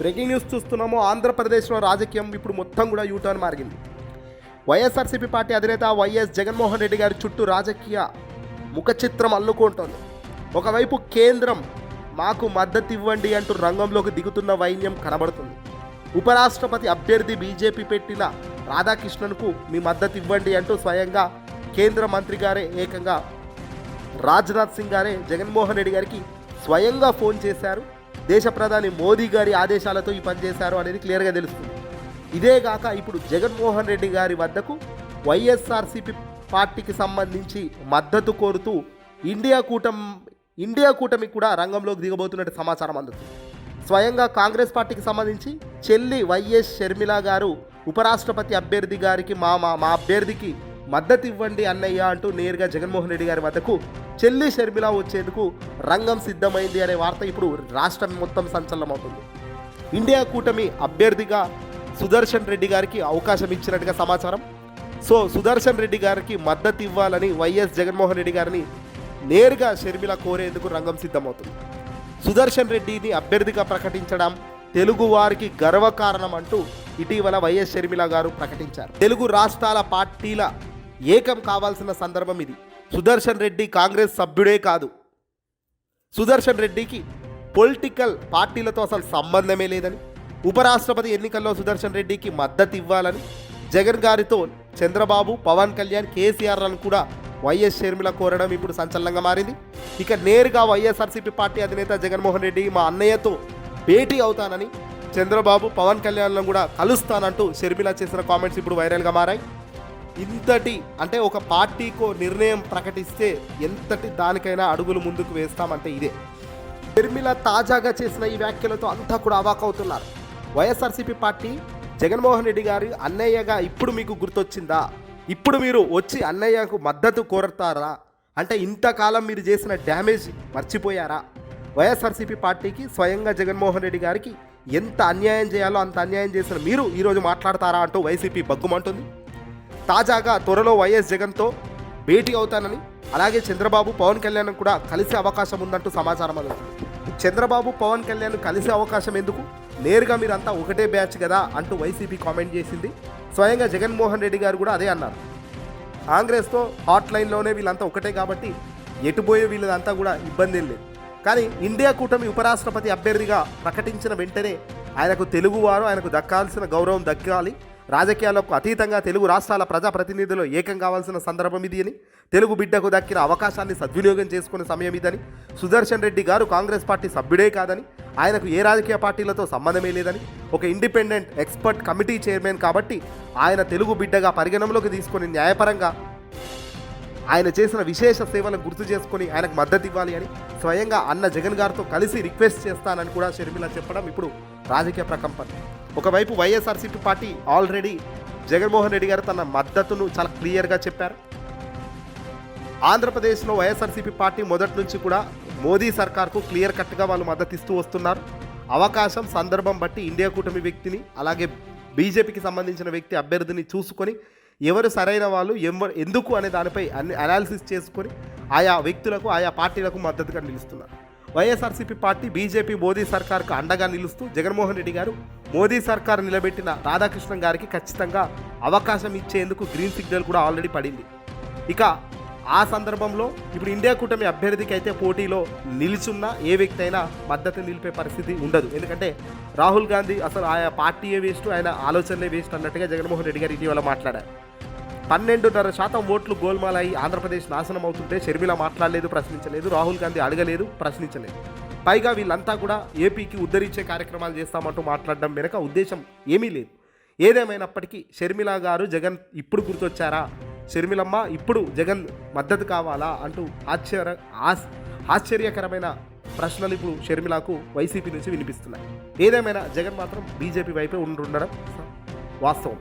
Breaking news చూస్తున్నాము ఆంధ్రప్రదేశ్లో రాజకీయం ఇప్పుడు మొత్తం కూడా యూటర్న్ మారింది వైఎస్ఆర్సీపీ పార్టీ అధినేత వైఎస్ జగన్మోహన్ రెడ్డి గారి చుట్టూ రాజకీయ ముఖ చిత్రం అల్లుకుంటోంది. ఒకవైపు కేంద్రం మాకు మద్దతు ఇవ్వండి అంటూ రంగంలోకి దిగుతున్న వైన్యం కనబడుతుంది. ఉపరాష్ట్రపతి అభ్యర్థి బీజేపీ పెట్టిన రాధాకృష్ణన్కు మీ మద్దతు ఇవ్వండి అంటూ స్వయంగా కేంద్ర మంత్రి గారే ఏకంగా రాజ్నాథ్ సింగ్ గారే జగన్మోహన్ రెడ్డి గారికి స్వయంగా ఫోన్ చేశారు. దేశ ప్రధాని మోదీ గారి ఆదేశాలతో ఈ పని చేశారు అనేది క్లియర్గా తెలుస్తుంది. ఇదే కాక ఇప్పుడు జగన్మోహన్ రెడ్డి గారి వద్దకు వైఎస్ఆర్సీపీ పార్టీకి సంబంధించి మద్దతు కోరుతూ ఇండియా కూటమి ఇండియా కూటమి కూడా రంగంలోకి దిగబోతున్నట్టు సమాచారం అందుతుంది. స్వయంగా కాంగ్రెస్ పార్టీకి సంబంధించి చెల్లి వైఎస్ షర్మిల గారు ఉపరాష్ట్రపతి అభ్యర్థి గారికి మా మా మా అభ్యర్థికి మద్దతు ఇవ్వండి అన్నయ్య అంటూ నేరుగా జగన్మోహన్ రెడ్డి గారి వద్దకు చెల్లి షర్మిల వచ్చేందుకు రంగం సిద్ధమైంది అనే వార్త ఇప్పుడు రాష్ట్రం మొత్తం సంచలనమవుతుంది. ఇండియా కూటమి అభ్యర్థిగా సుదర్శన్ రెడ్డి గారికి అవకాశం ఇచ్చినట్టుగా సమాచారం. సో సుదర్శన్ రెడ్డి గారికి మద్దతు ఇవ్వాలని వైఎస్ జగన్మోహన్ రెడ్డి గారిని నేరుగా షర్మిల కోరేందుకు రంగం సిద్ధమవుతుంది. సుదర్శన్ రెడ్డిని అభ్యర్థిగా ప్రకటించడం తెలుగు వారికి గర్వకారణం అంటూ ఇటీవల వైఎస్ షర్మిల గారు ప్రకటించారు. తెలుగు రాష్ట్రాల పార్టీల ఏకం కావాల్సిన సందర్భం ఇది. సుదర్శన్ రెడ్డి కాంగ్రెస్ సభ్యుడే కాదు. సుదర్శన్ రెడ్డికి పొలిటికల్ పార్టీలతో అసలు సంబంధమే లేదని ఉపరాష్ట్రపతి ఎన్నికల్లో సుదర్శన్ రెడ్డికి మద్దతు ఇవ్వాలని జగన్ గారితో చంద్రబాబు పవన్ కళ్యాణ్ కేసీఆర్లను కూడా వైఎస్ షర్మిల కోరడం ఇప్పుడు సంచలనంగా మారింది. ఇక నేరుగా వైఎస్ఆర్సీపీ పార్టీ అధినేత జగన్మోహన్ రెడ్డి మా అన్నయ్యతో భేటీ అవుతానని చంద్రబాబు పవన్ కళ్యాణ్లను కూడా కలుస్తానంటూ షర్మిల చేసిన కామెంట్స్ ఇప్పుడు వైరల్గా మారాయి. ఇంతటి అంటే ఒక పార్టీకో నిర్ణయం ప్రకటిస్తే ఎంతటి దానికైనా అడుగులు ముందుకు వేస్తామంటే ఇదే. షర్మిల తాజాగా చేసిన ఈ వ్యాఖ్యలతో అంతా కూడా అవాకవుతున్నారు. వైఎస్ఆర్సీపీ పార్టీ జగన్మోహన్ రెడ్డి గారి అన్నయ్యగా ఇప్పుడు మీకు గుర్తొచ్చిందా? ఇప్పుడు మీరు వచ్చి అన్నయ్యకు మద్దతు కోరతారా? అంటే ఇంతకాలం మీరు చేసిన డ్యామేజ్ మర్చిపోయారా? వైఎస్ఆర్సీపీ పార్టీకి స్వయంగా జగన్మోహన్ రెడ్డి గారికి ఎంత అన్యాయం చేయాలో అంత అన్యాయం చేసిన మీరు ఈరోజు మాట్లాడతారా అంటూ వైసీపీ బగ్గుమంటుంది? తాజాగా త్వరలో వైఎస్ జగన్తో భేటీ అవుతానని అలాగే చంద్రబాబు పవన్ కళ్యాణ్ కూడా కలిసే అవకాశం ఉందంటూ సమాచారం అందుతుంది. చంద్రబాబు పవన్ కళ్యాణ్ కలిసే అవకాశం ఎందుకు? నేరుగా మీరంతా ఒకటే బ్యాచ్ కదా అంటూ వైసీపీ కామెంట్ చేసింది. స్వయంగా జగన్మోహన్ రెడ్డి గారు కూడా అదే అన్నారు. కాంగ్రెస్తో హాట్ లైన్లోనే వీళ్ళంతా ఒకటే కాబట్టి ఎటుపోయే వీళ్ళదంతా కూడా ఇబ్బంది ఏం లేదు. కానీ ఇండియా కూటమి ఉపరాష్ట్రపతి అభ్యర్థిగా ప్రకటించిన వెంటనే ఆయనకు తెలుగువారు ఆయనకు దక్కాల్సిన గౌరవం దక్కాలి. రాజకీయాలకు అతీతంగా తెలుగు రాష్ట్రాల ప్రజాప్రతినిధులు ఏకం కావాల్సిన సందర్భం ఇది అని తెలుగు బిడ్డకు దక్కిన అవకాశాన్ని సద్వినియోగం చేసుకునే సమయం ఇదని సుదర్శన్ రెడ్డి గారు కాంగ్రెస్ పార్టీ సభ్యుడే కాదని ఆయనకు ఏ రాజకీయ పార్టీలతో సంబంధమే లేదని ఒక ఇండిపెండెంట్ ఎక్స్పర్ట్ కమిటీ చైర్మన్ కాబట్టి ఆయన తెలుగు బిడ్డగా పరిగణనలోకి తీసుకొని న్యాయపరంగా ఆయన చేసిన విశేష సేవలను గుర్తు చేసుకొని ఆయనకు మద్దతు ఇవ్వాలి అని స్వయంగా అన్న జగన్ గారితో కలిసి రిక్వెస్ట్ చేస్తానని కూడా షర్మిల చెప్పడం ఇప్పుడు రాజకీయ ప్రకంపన. ఒకవైపు వైఎస్ఆర్సీపీ పార్టీ ఆల్రెడీ జగన్మోహన్ రెడ్డి గారు తన మద్దతును చాలా క్లియర్గా చెప్పారు. ఆంధ్రప్రదేశ్లో వైఎస్ఆర్సీపీ పార్టీ మొదటి నుంచి కూడా మోదీ సర్కార్కు క్లియర్ కట్గా వాళ్ళు మద్దతు ఇస్తూ వస్తున్నారు. అవకాశం సందర్భం బట్టి ఇండియా కూటమి వ్యక్తిని అలాగే బీజేపీకి సంబంధించిన వ్యక్తి అభ్యర్థిని చూసుకొని ఎవరు సరైన వాళ్ళు ఎవరు ఎందుకు అనే దానిపై అన్ని అనాలిసిస్ చేసుకొని ఆయా వ్యక్తులకు ఆయా పార్టీలకు మద్దతుగా నిలుస్తున్నారు. వైఎస్ఆర్సీపీ పార్టీ బీజేపీ మోదీ సర్కార్కు అండగా నిలుస్తూ జగన్మోహన్ రెడ్డి గారు మోదీ సర్కార్ నిలబెట్టిన రాధాకృష్ణ గారికి ఖచ్చితంగా అవకాశం ఇచ్చేందుకు గ్రీన్ సిగ్నల్ కూడా ఆల్రెడీ పడింది. ఇక ఆ సందర్భంలో ఇప్పుడు ఇండియా కూటమి అభ్యర్థికి అయితే పోటీలో నిలుచున్న ఏ వ్యక్తి అయినా మద్దతు నిలిపే పరిస్థితి ఉండదు. ఎందుకంటే రాహుల్ గాంధీ అసలు ఆయా పార్టీయే వేస్ట్ ఆయన ఆలోచనలే వేస్ట్ అన్నట్టుగా జగన్మోహన్ రెడ్డి గారు ఇటీవల మాట్లాడారు. పన్నెండున్నర శాతం ఓట్లు గోల్మాలై ఆంధ్రప్రదేశ్ నాశనం అవుతుంటే షర్మిల మాట్లాడలేదు ప్రశ్నించలేదు రాహుల్ గాంధీ అడగలేదు ప్రశ్నించలేదు. పైగా వీళ్ళంతా కూడా ఏపీకి ఉద్ధరించే కార్యక్రమాలు చేస్తామంటూ మాట్లాడడం వెనక ఉద్దేశం ఏమీ లేదు. ఏదేమైనప్పటికీ షర్మిల గారు జగన్ ఇప్పుడు గుర్తొచ్చారా? షర్మిలమ్మ ఇప్పుడు జగన్ మద్దతు కావాలా అంటూ ఆశ్చర్య ఆస్ ఆశ్చర్యకరమైన ప్రశ్నలు ఇప్పుడు షర్మిలకు వైసీపీ నుంచి వినిపిస్తున్నాయి. ఏదేమైనా జగన్ మాత్రం బీజేపీ వైపే ఉండుండడం వాస్తవం.